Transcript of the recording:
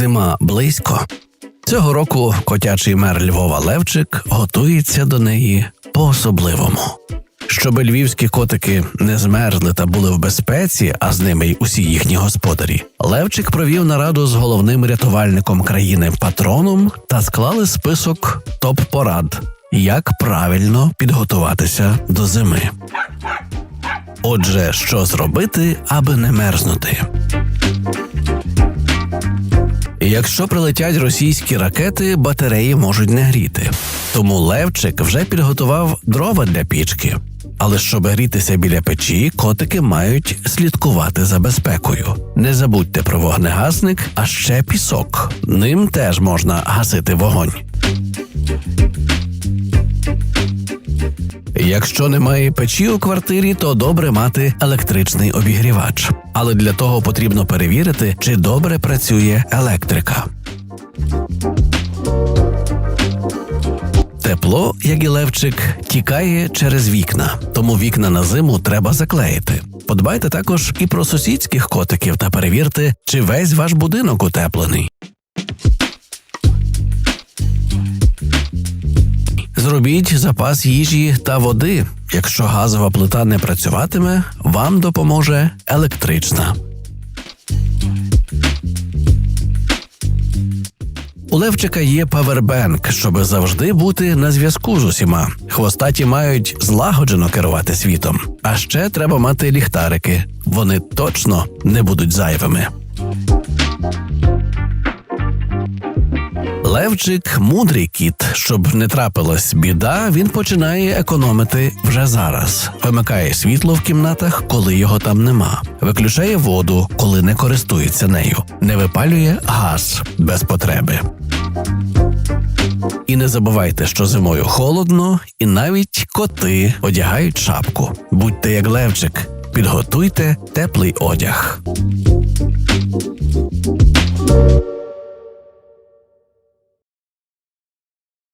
Зима близько. Цього року котячий мер Львова Левчик готується до неї по-особливому. Щоб львівські котики не змерзли та були в безпеці, а з ними й усі їхні господарі, Левчик провів нараду з головним рятувальником країни патроном та склали список топ-порад, як правильно підготуватися до зими. Отже, що зробити, аби не мерзнути? Якщо прилетять російські ракети, батареї можуть не гріти. Тому Левчик вже підготував дрова для пічки. Але щоб грітися біля печі, котики мають слідкувати за безпекою. Не забудьте про вогнегасник, а ще пісок. Ним теж можна гасити вогонь. Якщо немає печі у квартирі, то добре мати електричний обігрівач. Але для того потрібно перевірити, чи добре працює електрика. Тепло, як і левчик, тікає через вікна, тому вікна на зиму треба заклеїти. Подбайте також і про сусідських котиків та перевірте, чи весь ваш будинок утеплений. Зробіть запас їжі та води. Якщо газова плита не працюватиме, вам допоможе електрична. У Левчика є павербенк, щоб завжди бути на зв'язку з усіма. Хвостаті мають злагоджено керувати світом. А ще треба мати ліхтарики. Вони точно не будуть зайвими. Левчик мудрий кіт. Щоб не трапилась біда, він починає економити вже зараз. Вимикає світло в кімнатах, коли його там нема. Виключає воду, коли не користується нею. Не випалює газ без потреби. І не забувайте, що зимою холодно, і навіть коти одягають шапку. Будьте як левчик, підготуйте теплий одяг.